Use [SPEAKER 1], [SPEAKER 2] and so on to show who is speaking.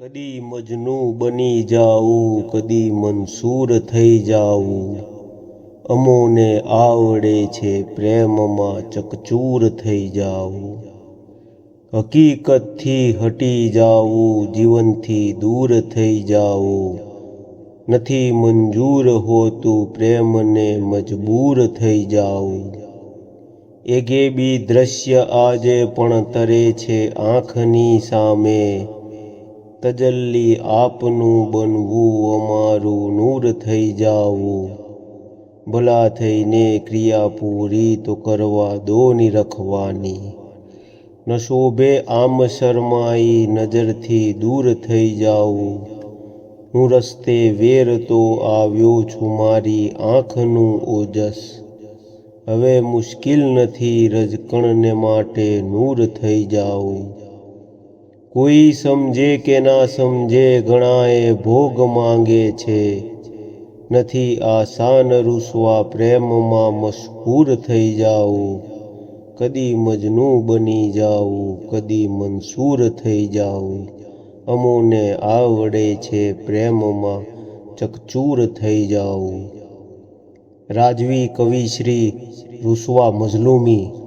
[SPEAKER 1] કદી મજનું બની જાવું કદી મંસૂર થઈ જાવું અમોને આવડે છે પ્રેમમાં ચકચૂર થઈ જાવું હકીકતથી હટી જાવું જીવનથી દૂર થઈ જાવું નથી મંજૂર હોતું પ્રેમને મજબૂર થઈ જાવું એગે બી દ્રશ્ય આજે પણ તરે છે આંખની સામે. તજલ્લી આપનું બનવું, અમારું નૂર થઈ જાવું. ભલા થઈને ક્રિયા પૂરી તો કરવા દો રખવાની ન શોભે આમ શરમાઈ, નજરથી દૂર થઈ જાવું. હું રસ્તે વેર તો આવ્યો છું, મારી આંખનું ઓજસ. હવે મુશ્કિલ નથી, રજકણને માટે નૂર થઈ જાવું. કોઈ સમજે કે ના સમજે ઘણાએ ભોગ માંગે છે. નથી આસાન રૂસવા પ્રેમમાં મશહૂર થઈ જાવું કદી મજનું બની જાવું કદી મંસૂર થઈ જાવું અમોને આવડે છે પ્રેમમાં ચકચૂર થઈ જાવું રાજવી કવિશ્રી રૂસવા મઝલુમી